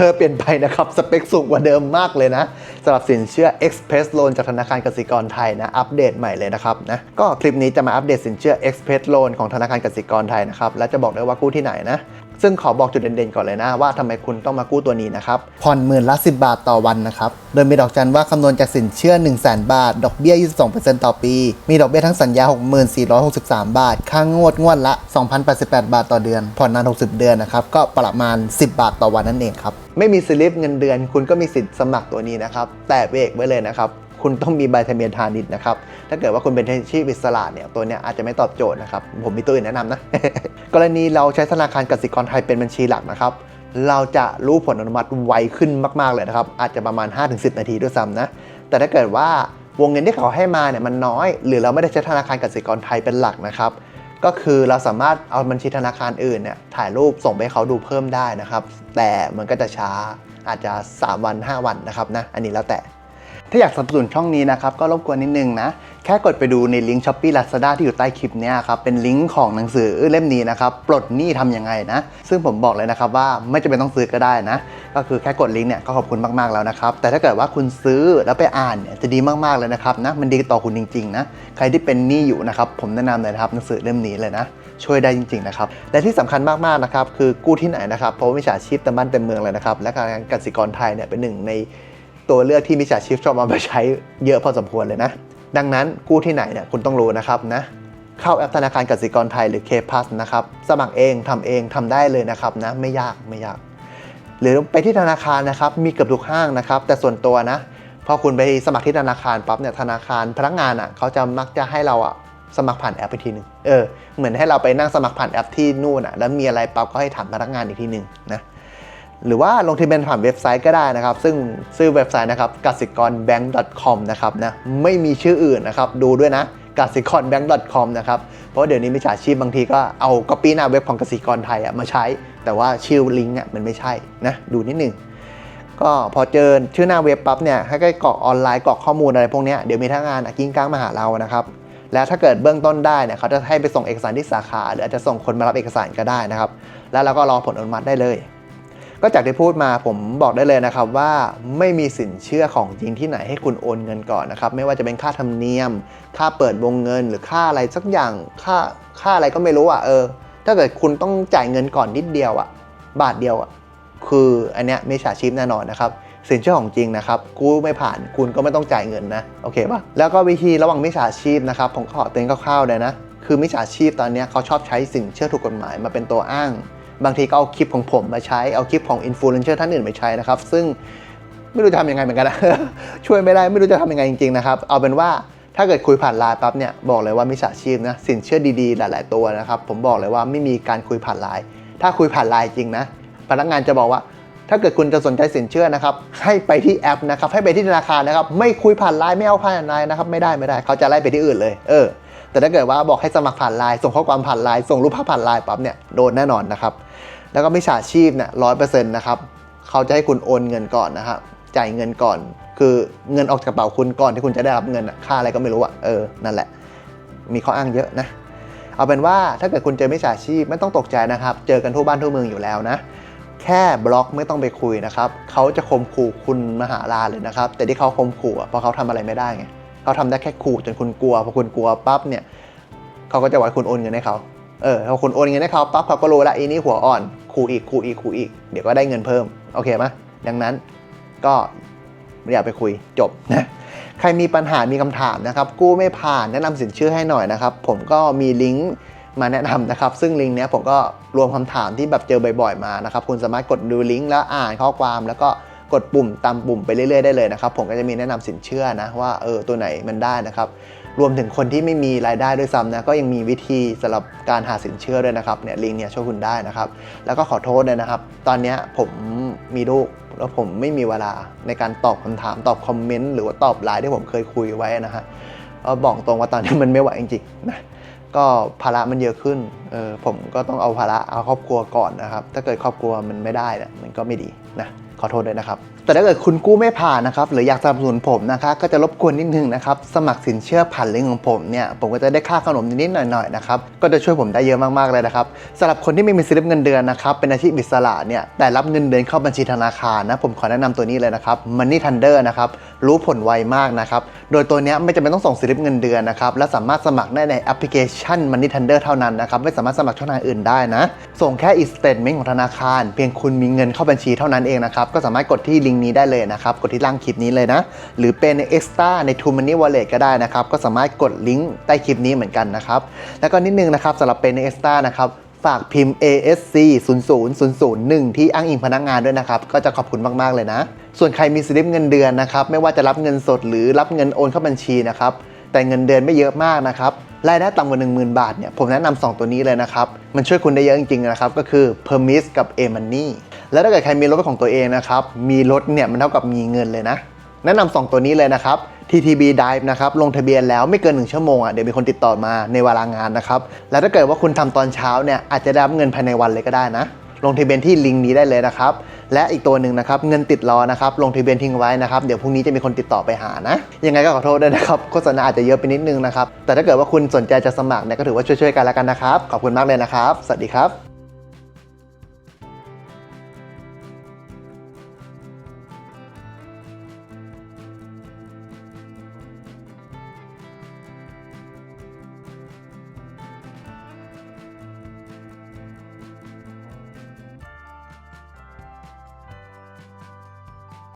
ธอเปลี่ยนไปนะครับ สเปคสูงกว่าเดิมมากเลยนะสำหรับสินเชื่อ Express Loan จากธนาคารกสิกรไทยนะ อัปเดตใหม่เลยนะครับนะก็คลิปนี้จะมาอัปเดตสินเชื่อ Express Loan ของธนาคารกสิกรไทยนะครับ และจะบอกได้ว่ากู้ที่ไหนนะซึ่งขอบอกจุดเด่นๆก่อนเลยนะ ว่าทำไมคุณต้องมากู้ตัวนี้นะครับ ผ่อนหมื่นละ 10 บาทต่อวันนะครับ โดยมีดอกจันว่าคำนวณจากสินเชื่อ 1 0 0 0 0แบาท ดอกเบี้ย 22%ต่อปี มีดอกเบี้ยทั้งสัญญา 6463 บาท ค่างวดงวดละ 2,088 บาทต่อเดือน ผ่อนนาน 60 เดือนนะครับ ก็ประมาณ 10 บาทต่อวันนั่นเองครับไม่มีสลิปเงินเดือน คุณก็มีสิทธิ์สมัครตัวนี้นะครับ แต่เบรกไว้เลยนะครับ คุณต้องมีใบทะเบียนพาณิชย์นะครับ ถ้าเกิดว่าคุณเป็นอาชีพอิสระเนี่ยตัวเนี้ยอาจจะไม่ตอบโจทย์นะครับ ผมมีตัวอื่นแนะนำนะ กรณีเราใช้ธนาคารกสิกรไทยเป็นบัญชีหลักนะครับเราจะรู้ผลอนุมัติไวขึ้นมากๆเลยนะครับ อาจจะประมาณ 5-10 นาทีด้วยซ้ำนะ แต่ถ้าเกิดว่าวงเงินที่เขาให้มาเนี่ยมันน้อย หรือเราไม่ได้ใช้ธนาคารกสิกรไทยเป็นหลักนะครับ ก็คือเราสามารถเอาบัญชีธนาคารอื่นเนี่ยถ่ายรูปส่งไปเขาดูเพิ่มได้นะครับ แต่มันก็จะช้าอาจจะ 3 วัน 5 วันนะครับนะอันนี้แล้วแต่ ถ้าอยากสนับสนุนช่องนี้นะครับ ก็รบกวนนิดนึงนะ แค่กดไปดูในลิงก์ Shopee Lazada ที่อยู่ใต้คลิปเนี้ยครับ เป็นลิงก์ของหนังสือเล่มนี้นะครับ ปลดหนี้ทำยังไงนะ ซึ่งผมบอกเลยนะครับว่าไม่จำเป็นต้องซื้อก็ได้นะ ก็คือแค่กดลิงก์เนี่ยก็ขอบคุณมาก ๆ แล้วนะครับแต่ถ้าเกิดว่าคุณซื้อแล้วไปอ่านเนี่ยจะดีมากๆเลยนะครับนะมันดีต่อคุณจริงๆนะใครที่เป็นหนี้อยู่นะครับผมแนะนำเลยนะครับหนังสือเล่มนี้เลยนะช่วยได้จริงๆนะครับและที่สำคัญมากๆนะครับคือกู้ที่ไหนนะครับเพราะว่ามิจฉาชีพเต็มบ้านเต็มเมืองเลยนะครับและการกสิกรไทยเนี่ยเป็นหนึ่งในตัวเลือกที่มิจฉาชีพชอบเอาไปใช้เยอะพอสมควรเลยนะดังนั้นกู้ที่ไหนเนี่ยคุณต้องรู้นะครับนะเข้าแอปธนาคารกสิกรไทยหรือ K Plus นะครับสมัครเองทำเองทำได้เลยนะครับนะไม่ยากไม่ยาก หรือไปที่ธนาคารนะครับมีเกือบทุกห้างนะครับแต่ส่วนตัวนะพอคุณไปสมัครที่ธนาคารปั๊บเนี่ยธนาคารพนักงานอะเขาจะมักจะให้เราอะสมัครผ่านแอปไปทีหนึ่งเออเหมือนให้เราไปนั่งสมัครผ่านแอปที่นู่นอะแล้วมีอะไรปั๊บก็ให้ถามพนักงานอีกทีหนึ่งนะหรือว่าลงทะเบียนผ่านเว็บไซต์ก็ได้นะครับ ซึ่งชื่อเว็บไซต์นะครับกสิกร bank com นะครับนะไม่มีชื่ออื่นนะครับดูด้วยนะ กสิกร bank com นะครับ เพราะเดี๋ยวนี้มิจฉาชีพบางทีก็เอาก๊อปปี้หน้าเว็บของกสิกรไทยมาใช้ แต่ว่าชื่อลิงก์อะมันไม่ใช่นะดูนิดหนึ่งก็พอเจอชื่อหน้าเว็บปั๊บเนี่ยให้ก็กรอกออนไลน์กรอกข้อมูลอะไรพวกนี้เดี๋ยวมีทางงานกิ้งก้างมาหาเรานะครับแล้วถ้าเกิดเบื้องต้นได้เนี่ยเขาจะให้ไปส่งเอกสารที่สาขา หรืออาจจะส่งคนมารับเอกสารก็ได้นะครับ แล้วเราก็รอผลอนุมัติได้เลย ก็จากที่พูดมาผมบอกได้เลยนะครับว่าไม่มีสินเชื่อของจริงที่ไหนให้คุณโอนเงินก่อนนะครับไม่ว่าจะเป็นค่าธรรมเนียม ค่าเปิดวงเงินหรือค่าอะไรสักอย่างค่าค่าอะไรก็ไม่รู้อะเออ ถ้าเกิดคุณต้องจ่ายเงินก่อนนิดเดียวอะบาทเดียวอะคืออันเนี้ยไม่ฉาชีพแน่นอนนะครับสินเชื่อของจริงนะครับกู้ไม่ผ่านคุณก็ไม่ต้องจ่ายเงินนะโอเคปะแล้วก็วิธีระวังมิจฉาชีพนะครับผมขอเตือนคร่าวๆเลยนะคือมิจฉาชีพตอนเนี้ยเขาชอบใช้สินเชื่อถูกกฎหมายมาเป็นตัวอ้าง บางทีก็เอาคลิปของผมมาใช้เอาคลิปของอินฟลูเอนเซอร์ท่านอื่นไปใช้นะครับ ซึ่งไม่รู้จะทำยังไงเหมือนกันนะช่วยไม่ได้ไม่รู้จะทำยังไงจริงๆนะครับ เอาเป็นว่าถ้าเกิดคุยผ่านไลน์ปั๊บเนี่ยบอกเลยว่ามิจฉาชีพนะสินเชื่อดีๆ หลาย ๆ ตัวนะครับ ผมบอกเลยว่าไม่มีการคุยผ่านไลน์ถ้าคุยผ่านไลน์จริงนะพนักงานจะบอกว่าถ้าเกิดคุณจะสนใจสินเชื่อนะครับ ให้ไปที่แอปนะครับ ให้ไปที่ธนาคารนะครับ ไม่คุยผ่านไลน์ไม่เอาผ่านไลน์นะครับ ไม่ได้ไม่ได้ เขาจะไล่ไปที่อื่นเลย เออ แต่ถ้าเกิดว่าบอกให้สมัครผ่านไลน์ส่งข้อความผ่านไลน์ส่งรูปภาพผ่านไลน์ปั๊บเนี่ยโดนแน่นอนนะครับแล้วก็มิจฉาชีพเนี่ยร้อยเปอร์เซ็นต์นะครับเขาจะให้คุณโอนเงินก่อนนะครับจ่ายเงินก่อน คือเงินออกจากกระเป๋าคุณก่อนที่คุณจะได้รับเงินค่าอะไรก็ไม่รู้อะเออนั่นแหละ มีข้ออ้างเยอะนะเอาเป็นว่าถ้าเกิดคุณเจอมิจฉาชีพไม่ต้องตกใจนะครับ เจอกันทั่วบ้านทั่วเมืองอยู่แล้วนะ แค่บล็อกไม่ต้องไปคุยนะครับเขาจะข่มขู่คุณมหาลาเลยนะครับ แต่ที่เขาข่มขู่เพราะเขาทำอะไรไม่ได้ไง เขาทำได้แค่ขู่จนคุณกลัวพอคุณกลัวปั๊บเนี่ยเขาก็จะบอกให้คุณโอนเงินให้เขาเออพอคุณโอนเงินให้เขาปั๊บเขาก็รู้ละอีนี่หัวอ่อนขู่อีกขู่อีกขู่อีกเดี๋ยวก็ได้เงินเพิ่มโอเคไหมดังนั้นก็อย่าไปคุยจบนะใครมีปัญหามีคำถามนะครับ กู้ไม่ผ่านแนะนำสินเชื่อให้หน่อยนะครับ ผมก็มีลิงก์มาแนะนำนะครับ ซึ่งลิงก์เนี้ยผมก็รวมคำถามที่แบบเจอบ่อยๆมานะครับ คุณสามารถกดดูลิงก์แล้วอ่านข้อความแล้วก็ กดปุ่มตามปุ่มไปเรื่อยๆได้เลยนะครับผมก็จะมีแนะนำสินเชื่อนะว่าเออตัวไหนมันได้นะครับรวมถึงคนที่ไม่มีรายได้ด้วยซ้ำนะก็ยังมีวิธีสำหรับการหาสินเชื่อด้วยนะครับเนี่ยลิงก์เนี่ยช่วยคุณได้นะครับ แล้วก็ขอโทษเลยนะครับ ตอนนี้ผมมีลูกแล้วผมไม่มีเวลาในการตอบคำถามตอบคอมเมนต์หรือว่าตอบไลน์ที่ผมเคยคุยไว้นะฮะก็บอกตรงว่าตอนนี้มันไม่ไหวจริงๆนะก็ภาระมันเยอะขึ้นเออผมก็ต้องเอาภาระเอาครอบครัวก่อนนะครับ ถ้าเกิดครอบครัวมันไม่ได้เนี่ยมันก็ไม่ดีนะขอโทษด้วยนะครับ แต่ถ้าเกิดคุณกู้ไม่ผ่านนะครับ หรืออยากสนับสนุนผมนะคะก็จะรบกวนนิดนึงนะครับ สมัครสินเชื่อผ่านลิงก์ของผมเนี่ย ผมก็จะได้ค่าขนมนิดๆหน่อยๆนะครับ ก็จะช่วยผมได้เยอะมากๆเลยนะครับสำหรับคนที่ไม่มีสลิปเงินเดือนนะครับ เป็นอาชีพอิสระเนี่ย แต่รับเงินเดือนเข้าบัญชีธนาคารนะ ผมขอแนะนำตัวนี้เลยนะครับ Money Thunder นะครับ รู้ผลไวมากนะครับ โดยตัวนี้ไม่จำเป็นต้องส่งสลิปเงินเดือนนะครับ และสามารถสมัครได้ในแอปพลิเคชัน Money Thunder เท่านั้นนะครับ ไม่สามารถสมัครช่องทางอื่นได้นะ ส่งแค่ e statement ของธนาคาร เพียงคุณมีเงินเข้าบัญชีเท่านั้นเองนะครับก็สามารถกดที่ลิงก์นี้ได้เลยนะครับ กดที่ล่างคลิปนี้เลยนะ หรือเป็น extra ใน True Money Wallet ก็ได้นะครับ ก็สามารถกดลิงก์ใต้คลิปนี้เหมือนกันนะครับ แล้วก็นิดนึงนะครับสำหรับเป็น extra นะครับฝากพิมพ์ ASC 00001 ที่อ้างอิงพนักงานด้วยนะครับ ก็จะขอบคุณมาก ๆ เลยนะ ส่วนใครมีสลิปเงินเดือนนะครับ ไม่ว่าจะรับเงินสดหรือรับเงินโอนเข้าบัญชีนะครับ แต่เงินเดือนไม่เยอะมากนะครับ รายได้ต่ำกว่า 10,000 บาทเนี่ยผมแนะนำ2ตัวนี้เลยนะครับ มันช่วยคุณได้เยอะจริงๆนะครับก็คือ Permis กับ a m o n e y แล้วถ้าเกิดใครมีรถเป็นของตัวเองนะครับมีรถเนี่ยมันเท่ากับมีเงินเลยนะ แนะนำ2ตัวนี้เลยนะครับ TTB Dive นะครับลงทะเบียนแล้วไม่เกิน 1 ชั่วโมงอะเดี๋ยวมีคนติดต่อมาในเวลางานนะครับแล้วถ้าเกิดว่าคุณทำตอนเช้าเนี่ยอาจจะได้รับเงินภายในวันเลยก็ได้นะ ลงทะเบียนที่ลิงก์นี้ได้เลยนะครับ และอีกตัวหนึ่งนะครับเงินติดรอนะครับลงทะเบียนทิ้งไว้นะครับเดี๋ยวพรุ่งนี้จะมีคนติดต่อไปหานะ ยังไงก็ขอโทษด้วยนะครับโฆษณาอาจจะเยอะไปนิดนึงนะครับแต่ถ้าเกิดว่าคุณสนใจจะสมัครเนี่ยก็ถือว่าช่วยๆกันแล้วกันนะครับขอบคุณมากเลยนะครับ สวัสดีครับ